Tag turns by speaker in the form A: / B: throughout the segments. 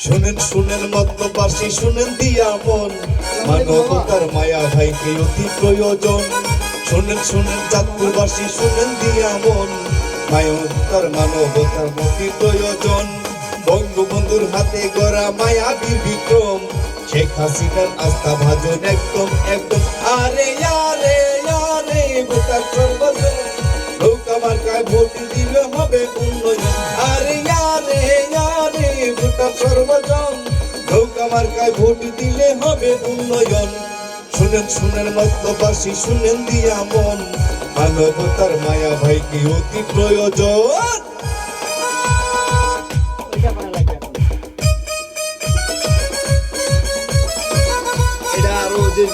A: শুনেন শুনেন মতবাসী, শুনেন দিয়া মন। মানবতার মায়া ভাইকে অতি প্রয়োজন। শুনেন শুনেন চাঁদপুরবাসী শুনেন দিয়া মন। মানবতার মানবতার অতি প্রয়োজন। বঙ্গবন্ধুর হাতে গড়া মায়াবীর বিক্রম শেখ হাসিনার আস্থা ভাজন একদম একদম। আরে আরে আরে, ভোটার সর্বজন। নৌকা মার্কায় ভোট দিলে হবে সর্বজন। নৌকা মার্কায় ভোট দিলে হবে উন্নয়ন। শুনেন শুনেন মতবাসী শুনেন দিয়া মন। মানবতার মায়া ভাইকে অতি প্রয়োজন?
B: এটা আরও যে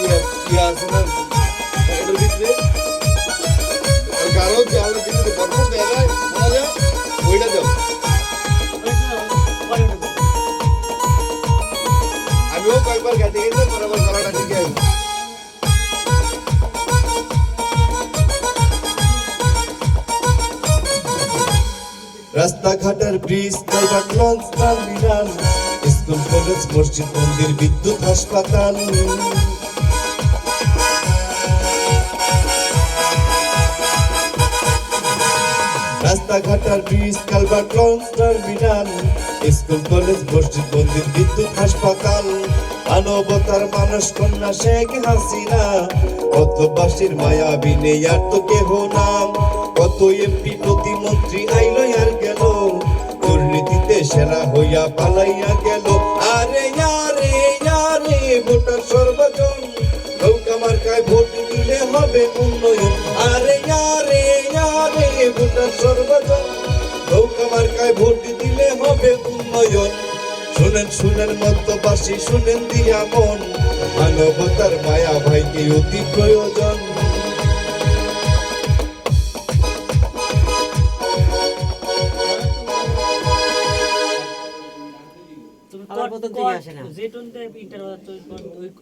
B: ইয়ে আছে
A: রাস্তাঘাটের bridge culvert launch terminal school college, মসজিদ, মন্দির, বিদ্যুৎ, হাসপাতাল। রাস্তাঘাটের bridge culvert launch terminal school college, মসজিদ, মন্দির, বিদ্যুৎ, হাসপাতাল। মানবতার মানুষ, কন্যা শেখ হাসিনা। কতবাসীর মায়াবী নেই আর তো কেহ নাম কত এমপি দিলে হবে উন্নয়ন। আরে আরে আরে ভোটার সর্বজন। নৌকা মার্কায় ভোট দিলে হবে উন্নয়ন। শুনেন শুনেন মধ্যবাসী, শুনেন দিয়া মন। মানবতার মায়া ভাইকে অতি প্রয়োজন।
C: কট-
D: প্রথম থেকে আসে না।
C: যে টোনটা ইন্টার ওই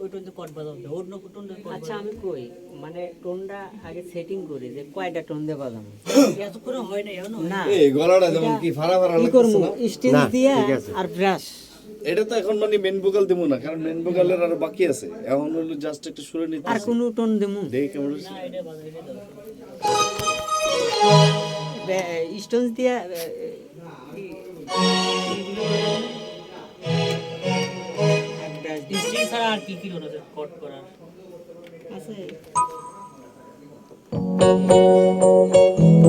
C: ওই- কট বাজাতে অন্য কট
D: আচ্ছা আমি কই মানে টোনটা আগে সেটিং করি যে কয়টা টোন দিয়ে বাজাবো
C: হবে। এতক্ষণে হয় না, এখনও না।
D: না
B: এই গলাটা যেমন কি ফাড়া ফাড়া
D: কি
B: না
D: স্টিল দিয়ে আর ব্রাশ
B: এটা তো এখন মানে মেন ভোকাল দেবো না কারণ মেন ভোকালের আরও বাকি আছে এখন হলো জাস্ট একটু সুরে নিতে
D: আর কোন টোন দেবো
B: দেখি কেমন হচ্ছে।
C: না, এটা বাজা, এটা দাও।
D: স্টোন দিয়ে
C: কি কি টোন আছে কট করার?
D: আছে।